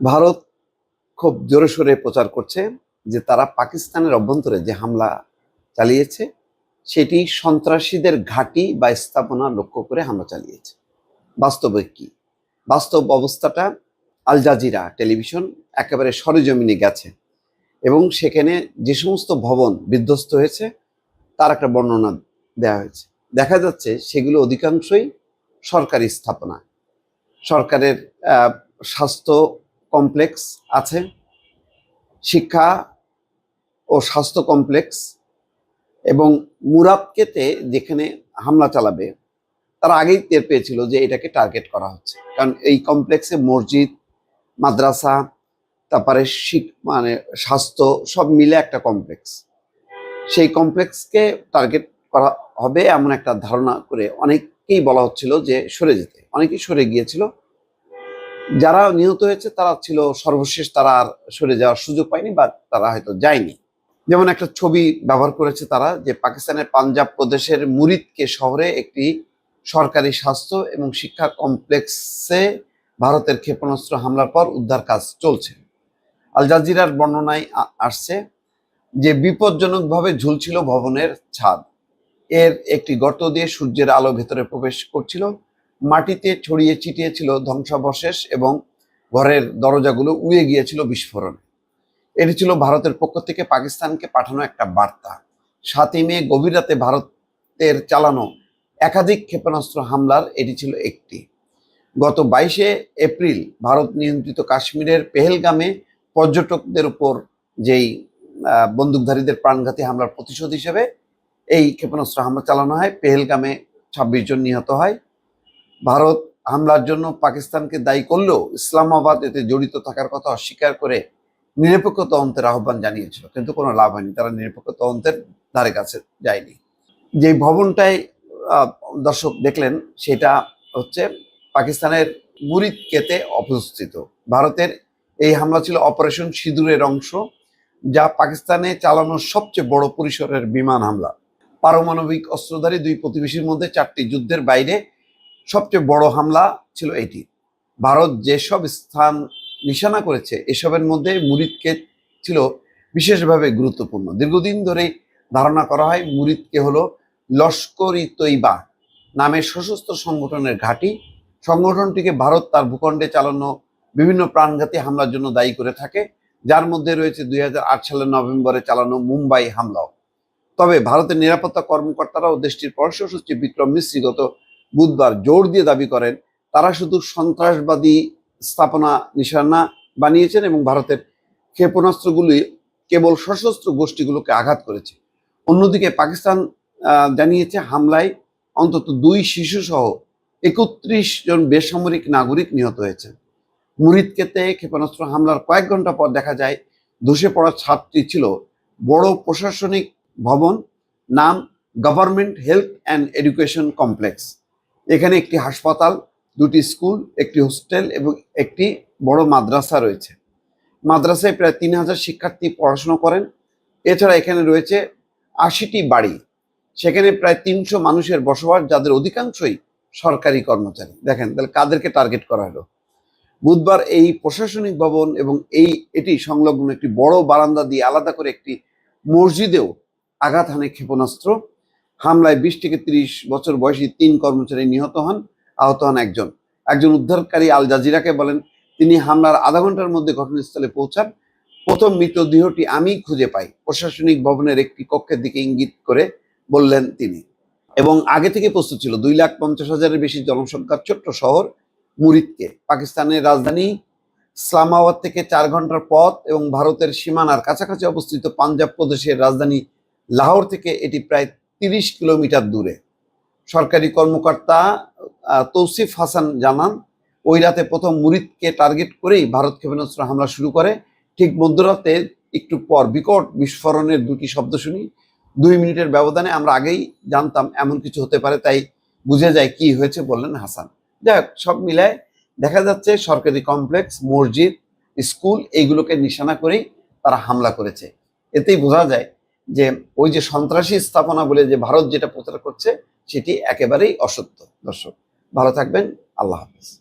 ভারত খুব জোরে সোরে প্রচার করছে যে তারা পাকিস্তানের অভ্যন্তরে যে হামলা চালিয়েছে, সেটি সন্ত্রাসীদের ঘাঁটি বা স্থাপনা লক্ষ্য করে হামলা চালিয়েছে। বাস্তবে কি? বাস্তব অবস্থাটা আল জাজিরা টেলিভিশন একেবারে সরেজমিনে গেছে এবং সেখানে যে সমস্ত ভবন বিধ্বস্ত হয়েছে, তার একটা বর্ণনা দেওয়া হয়েছে। দেখা যাচ্ছে সেগুলো অধিকাংশই সরকারি স্থাপনা। সরকারের স্বাস্থ্য কমপ্লেক্স আছে। শিক্ষা ও স্বাস্থ্য কমপ্লেক্স এবং মুরাদকেতে যেখানে হামলা চালাবে, তারা আগেই টের পেয়েছিল যে এটাকে টার্গেট করা হচ্ছে। কারণ এই কমপ্লেক্সে মসজিদ, মাদ্রাসা, তারপরে শিক মানে স্বাস্থ্য সব মিলে একটা কমপ্লেক্স। সেই কমপ্লেক্সকে টার্গেট করা হবে এমন একটা ধারণা করে অনেককেই বলা হচ্ছিল যে সরে যেতে। অনেকেই সরে গিয়েছিল। যারা নিহত হয়েছে, তারা ছিল সর্বশেষ, তারা আর সরে যাওয়ার সুযোগ পায়নি বা তারা হয়তো যায়নি। যেমন একটা ছবি ব্যবহার করেছে তারা যে পাকিস্তানের পাঞ্জাব প্রদেশের মুরিদকে শহরে একটি সরকারি স্বাস্থ্য এবং শিক্ষা কমপ্লেক্সে ভারতের ক্ষেপণাস্ত্র হামলার পর উদ্ধার কাজ চলছে। আল জাজিরার বর্ণনায় আসছে যে, বিপজ্জনকভাবে ঝুলছিল ভবনের ছাদ। এর একটি গর্ত দিয়ে সূর্যের আলো ভেতরে প্রবেশ করছিল। মাটিতে ছড়িয়ে ছিটিয়ে ছিল ধ্বংসাবশেষ এবং ঘরের দরজাগুলো উড়ে গিয়েছিল বিস্ফোরণে। এটি ছিল ভারতের পক্ষ থেকে পাকিস্তানকে পাঠানো একটা বার্তা। সাতই মে, গভীর রাতে ভারতের চালানো একাধিক ক্ষেপণাস্ত্র হামলার এটি ছিল একটি। গত বাইশে এপ্রিল ভারত নিয়ন্ত্রিত কাশ্মীরের পেহেলগামে পর্যটকদের উপর যেই বন্দুকধারীদের প্রাণঘাতী হামলার প্রতিশোধ হিসেবে এই ক্ষেপণাস্ত্র হামলা চালানো হয়, পেহেলগামে ছাব্বিশ জন নিহত হয়। ভারত হামলার জন্য পাকিস্তানকে দায়ী করলেও ইসলামাবাদ এতে জড়িত থাকার কথা অস্বীকার করে নিরপেক্ষ তদন্তের আহ্বান জানিয়েছিল। কিন্তু কোনো লাভ হয়নি। তারা নিরপেক্ষ তদন্তের ধারে কাছে যায়নি। যে ভবনটায় দর্শক দেখলেন, সেটা হচ্ছে পাকিস্তানের মুরিদ কেতে অবস্থিত। ভারতের এই হামলা ছিল অপারেশন সিঁদুরের অংশ, যা পাকিস্তানে চালানো সবচেয়ে বড় পরিসরের বিমান হামলা। পারমাণবিক অস্ত্রধারী দুই প্রতিবেশীর মধ্যে চারটি যুদ্ধের বাইরে সবচেয়ে বড় হামলা ছিল এটি। ভারত যেসব স্থান নিশানা করেছে, এসবের মধ্যে মুরিদকে ছিল বিশেষভাবে গুরুত্বপূর্ণ। দীর্ঘদিন ধরে ধারণা করা হয় মুরিদকে হলো লস্কর ই তৈবা নামের সশস্ত্র সংগঠনের ঘাঁটি। সংগঠনটিকে ভারত তার ভূখণ্ডে চালানো বিভিন্ন প্রাণঘাতী হামলার জন্য দায়ী করে থাকে। যার মধ্যে রয়েছে দুই হাজার আট সালের নভেম্বরে চালানো মুম্বাই হামলাও। তবে ভারতের নিরাপত্তা কর্মকর্তারা ও দেশটির পররাষ্ট্র সচিব বিক্রম মিশ্রী গত বুধবার জোর দিয়ে দাবি করেন, তারা শুধু সন্ত্রাসবাদী স্থাপনা নিশানা বানিয়েছেন এবং ভারতের ক্ষেপণাস্ত্রগুলি কেবল সশস্ত্র গোষ্ঠীগুলোকে আঘাত করেছে। অন্যদিকে পাকিস্তান জানিয়েছে হামলায় অন্তত দুই শিশু সহ একত্রিশ জন বেসামরিক নাগরিক নিহত হয়েছে মুরিদকেতে ক্ষেপণাস্ত্র হামলার কয়েক ঘণ্টা পর দেখা যায়, ধসে পড়া ছাদটি ছিল বড় প্রশাসনিক ভবন, নাম government health and education complex এখানে একটি হাসপাতাল, দুটি স্কুল, একটি হোস্টেল এবং একটি বড় মাদ্রাসা রয়েছে। মাদ্রাসায় প্রায় তিন হাজার শিক্ষার্থী পড়াশোনা করেন। এছাড়া এখানে রয়েছে আশিটি বাড়ি। সেখানে প্রায় তিনশো মানুষের বসবাস, যাদের অধিকাংশই সরকারি কর্মচারী। দেখেন, তাহলে কাদেরকে টার্গেট করা হলো? বুধবার এই প্রশাসনিক ভবন এবং এই, এটি সংলগ্ন একটি বড় বারান্দা দিয়ে আলাদা করে একটি মসজিদেও আঘাত হানে ক্ষেপণাস্ত্র হামলায় বিশ থেকে তিরিশ বছর বয়সী তিন কর্মচারী নিহত হন, আহত হন একজন। একজন উদ্ধারকারী আল জাজিরাকে বলেন, তিনি হামলার আধা ঘণ্টার মধ্যে ঘটনাস্থলে পৌঁছান। প্রথম মৃতদেহটি আমি খুঁজে পাই। প্রশাসনিক ভবনের একটি কক্ষের দিকে ইঙ্গিত করে বললেন তিনি। এবং আগে থেকে প্রস্তুত ছিল দুই লাখ পঞ্চাশ হাজারের বেশি জনসংখ্যার ছোট্ট শহর মুরিদকে। পাকিস্তানের রাজধানী ইসলামাবাদ থেকে চার ঘণ্টার পথ এবং ভারতের সীমানার কাছাকাছি অবস্থিত পাঞ্জাব প্রদেশের রাজধানী লাহোর থেকে এটি প্রায় তিরিশ কিলোমিটার দূরে। সরকারি কর্মকর্তা তৌসিফ হাসান জানান, ওই রাতে প্রথম মুরিদকে টার্গেট করেই ভারত ক্ষেপণাস্ত্র হামলা শুরু করে। ঠিক মধ্যরাতে একটু পর বিকট বিস্ফোরণের দুটি শব্দ শুনি। দুই মিনিটের ব্যবধানে আমরা আগেই জানতাম এমন কিছু হতে পারে, তাই বুঝে যায় কি হয়েছে বললেন হাসান। যাই সব মিলায় দেখা যাচ্ছে সরকারি কমপ্লেক্স, মসজিদ, স্কুল, এইগুলোকে নিশানা করেই তারা হামলা করেছে। এতেই বোঝা যায় যে ওই যে সন্ত্রাসী স্থাপনা বলে যে ভারত যেটা প্রচার করছে, সেটি একেবারেই অসত্য। দর্শক, ভালো থাকবেন। আল্লাহ হাফেজ।